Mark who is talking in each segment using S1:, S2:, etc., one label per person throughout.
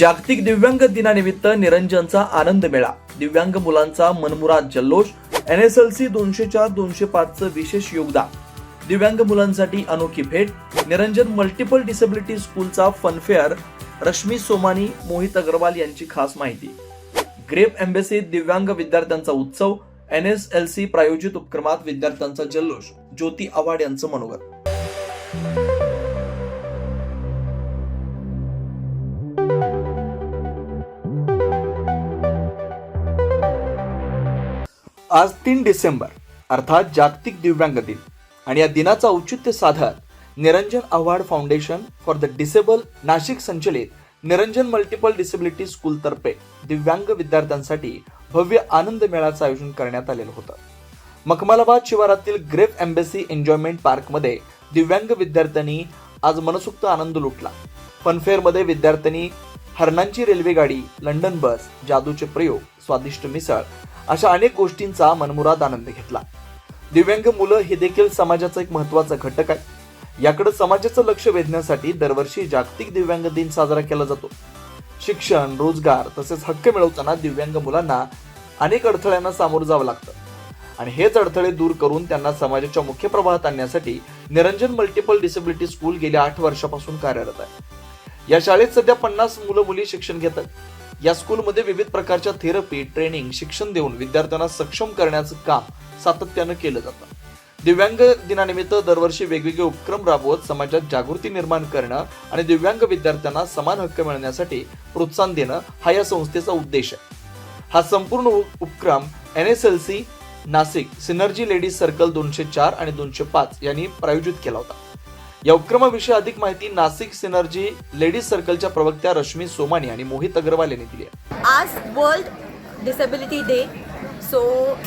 S1: जागतिक दिव्यांग दिनानिमित्त निरंजनचा आनंद मेळा. दिव्यांग मुलांचा मनमुराद जल्लोष एन एस एल सी दोनशेच्या दोनशे पाचचं विशेष योगदान. दिव्यांग मुलांसाठी अनोखी भेट निरंजन मल्टिपल डिसेबिलिटी स्कूलचा फनफेअर रश्मी सोमानी मोहित अग्रवाल यांची खास माहिती. ग्रेप एम्बेसीत दिव्यांग विद्यार्थ्यांचा उत्सव एन एस एल सी प्रायोजित उपक्रमात विद्यार्थ्यांचा जल्लोष ज्योती आव्हाड यांचं मनोगत. आज तीन डिसेंबर अर्थात जागतिक दिव्यांग दिन. आणि या दिनाचं औचित्य साधत Niranjan Awhad foundation for the disable Nashik संचलित निरंजन मल्टिपल डिसेबिलिटी स्कूलतर्फे दिव्यांग विद्यार्थ्यांसाठी भव्य आनंद मेळाचं आयोजन करण्यात आलेलं होतं. मखमलाबाद शिवारातील ग्रेफ एम्बेसी एन्जॉयमेंट पार्कमध्ये दिव्यांग विद्यार्थ्यांनी आज मनसुक्त आनंद लुटला. फनफेअरमध्ये विद्यार्थ्यांनी हरणांची रेल्वे गाडी लंडन बस जादूचे प्रयोग स्वादिष्ट मिसळ अशा अनेक गोष्टींचा मनमुराद आनंद घेतला. दिव्यांग मुलं हे देखील समाजाचा एक महत्त्वाचा घटक आहे. याकडे समाजाचं लक्ष वेधण्यासाठी दरवर्षी जागतिक दिव्यांग दिन साजरा केला जातो. शिक्षण रोजगार तसेच हक्क मिळवताना दिव्यांग मुलांना अनेक अडथळ्यांना सामोरं जावं लागतं. आणि हेच अडथळे दूर करून त्यांना समाजाच्या मुख्य प्रवाहात आणण्यासाठी निरंजन मल्टिपल डिसेबिलिटी स्कूल गेल्या आठ वर्षापासून कार्यरत आहे. या शाळेत सध्या पन्नास मुलं मुली शिक्षण घेतात. या स्कूलमध्ये विविध प्रकारच्या थेरपी ट्रेनिंग शिक्षण देऊन विद्यार्थ्यांना सक्षम करण्याचं काम सातत्यानं केलं जातं. दिव्यांग दिनानिमित्त दरवर्षी वेगवेगळे उपक्रम राबवत समाजात जागृती निर्माण करणं आणि दिव्यांग विद्यार्थ्यांना समान हक्क मिळण्यासाठी प्रोत्साहन देणं हा या संस्थेचा उद्देश आहे. हा संपूर्ण उपक्रम N S L C Nashik synergy ladies circle दोनशे चार आणि दोनशे पाच यांनी प्रायोजित केला होता. या उपक्रमाविषयी अधिक माहिती नाशिक सिनर्जी लेडीज सर्कलच्या प्रवक्त्या रश्मी सोमानी आणि मोहित अग्रवाल यांनी दिली आहे.
S2: आज world disability day so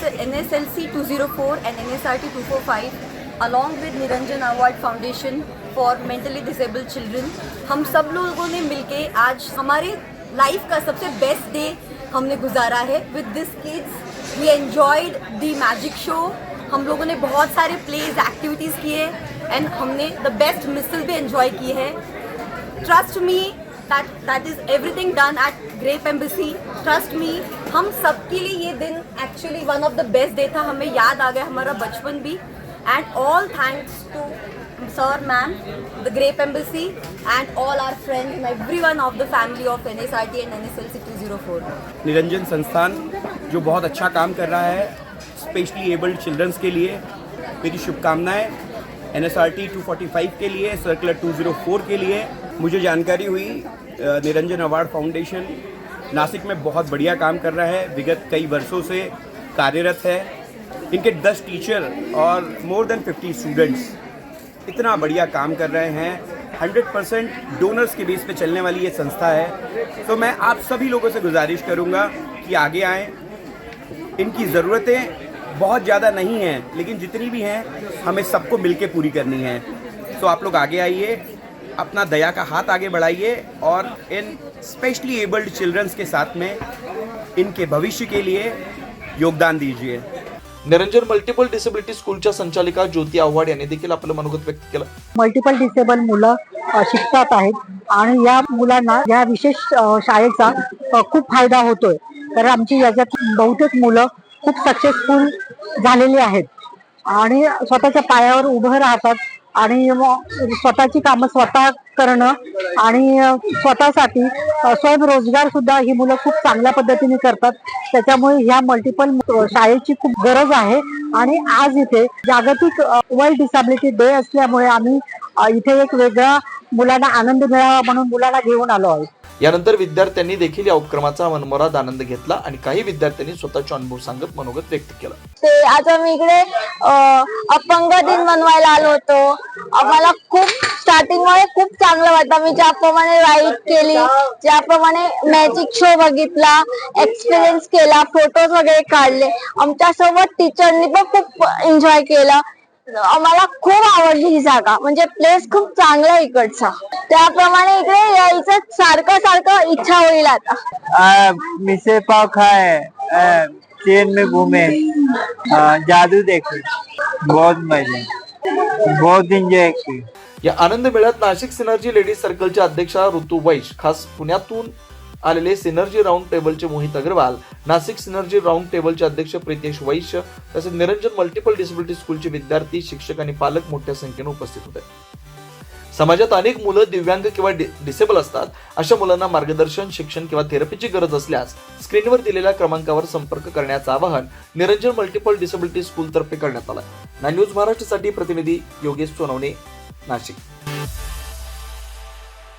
S2: N S L C two zero four and N S R T two four five along with Niranjan award foundation for mentally disabled children हम सब लोगों ने मिलके आज हमारे लाइफ का सबसे बेस्ट डे हमने गुजारा है। With this kids we enjoyed the magic show हम लोगों ने बहुत सारे प्लेज एक्टिविटीज़ किए। एंड हमने द बेस्ट मिसल भी एंजॉय की है trust me that that is everything done at grape embassy trust me हम सबके लिए ये दिन actually one of the best day था हमें याद आ गया हमारा बचपन भी and all thanks to sir ma'am the grape embassy and all our friends and every one of the family of N S R T and N S L C two zero four
S3: Niranjan संस्थान, जो बहुत अच्छा काम कर रहा है specially abled childrens के लिए, मेरी शुभकामनाएँ। N S R T two forty five के लिए सर्कुलर टू ज़ीरो फोर के लिए मुझे जानकारी हुई निरंजन अवार्ड फाउंडेशन नासिक में बहुत बढ़िया काम कर रहा है, विगत कई वर्षों से कार्यरत है। इनके दस टीचर और मोर देन फिफ्टी स्टूडेंट्स इतना बढ़िया काम कर रहे हैं। हंड्रेड परसेंट डोनर्स के बेस पे चलने वाली ये संस्था है। तो मैं आप सभी लोगों से गुजारिश करूँगा कि आगे आएँ। इनकी ज़रूरतें बहुत ज़्यादा नहीं हैं लेकिन जितनी भी हैं हमें सबको मिलके पूरी करनी है। तो आप लोग आगे आइए अपना दया का हाथ आगे बढ़ाइए और इन स्पेशली एबल्ड चिल्ड्रंस के साथ में इनके भविष्य के लिए योगदान दीजिए।
S1: निरंजन मल्टिपल डिसेबिलिटी स्कूलच्या संचालिका ज्योती आव्हाड यांनी देखील आपलं मनोगत व्यक्त केलं.
S4: मल्टिपल डिसेबल मुलं शिकतात आहेत आणि या मुलांना या विशेष शाळेचा खूप फायदा होतोय. तर आमची याच्यात बहुतेक मुलं खूप सक्सेसफुल झालेली आहेत. आणि स्वतःच्या पायावर उभं राहतात आणि स्वतःची कामं स्वतः करणं आणि स्वतःसाठी स्वयंरोजगार सुद्धा ही मुलं खूप चांगल्या पद्धतीने करतात. त्याच्यामुळे ह्या मल्टिपल शाळेची खूप गरज आहे. आणि आज इथे जागतिक वर्ल्ड डिसॅबिलिटी डे असल्यामुळे आम्ही इथे एक वेगळा मुलांना आनंद मिळावा म्हणून मुलांना घेऊन आलो आहोत.
S1: यानंतर विद्यार्थ्यांनी देखील या उपक्रमाचा मनमोराद आनंद घेतला आणि काही विद्यार्थ्यांनी स्वतःचे अनुभव सांगत मनोगत व्यक्त केलं.
S5: ते आज आम्ही इकडे अपंग दिन बनवायला आलो होतो. आम्हाला खूप स्टार्टिंगमध्ये खूप चांगलं वाटतं मी ज्याप्रमाणे राईड केली ज्याप्रमाणे मॅजिक शो बघितला एक्सपिरियन्स केला फोटोज वगैरे काढले. आमच्यासोबत टीचरनी पण खूप एन्जॉय केलं. आम्हाला खूप आवडली ही जागा. म्हणजे प्लेस खूप चांगला आहे इकडचा. त्याप्रमाणे इकडे यायचं सारखं सारखं इच्छा होईल आता.
S6: मिसे पाव खाए आ, ट्रेन में घूमे. जादू देखे. बहुत मजे. बहुत एंजॉय किए
S1: या आनंद मेळ्यात नाशिक सिनर्जी लेडीज सर्कलच्या अध्यक्षा ऋतू वैश खास पुण्यातून आलेले सिनर्जी राऊंड टेबलचे मोहित अग्रवाल नाशिक सिनर्जी राऊंड टेबलचे अध्यक्ष प्रितेश वैश्य तसेच निरंजन मल्टिपल डिसेबिलिटी स्कूलचे विद्यार्थी शिक्षक आणि पालक मोठ्या संख्येने उपस्थित होते. समाजात अनेक मुलं दिव्यांग किंवा डि- डिसेबल असतात. अशा मुलांना मार्गदर्शन शिक्षण किंवा थेरपीची गरज असल्यास स्क्रीनवर दिलेल्या क्रमांकावर संपर्क करण्याचं आवाहन निरंजन मल्टिपल डिसेबिलिटी स्कूलतर्फे करण्यात आलं. नाय न्यूज महाराष्ट्रासाठी प्रतिनिधी योगेश सोनवणे नाशिक.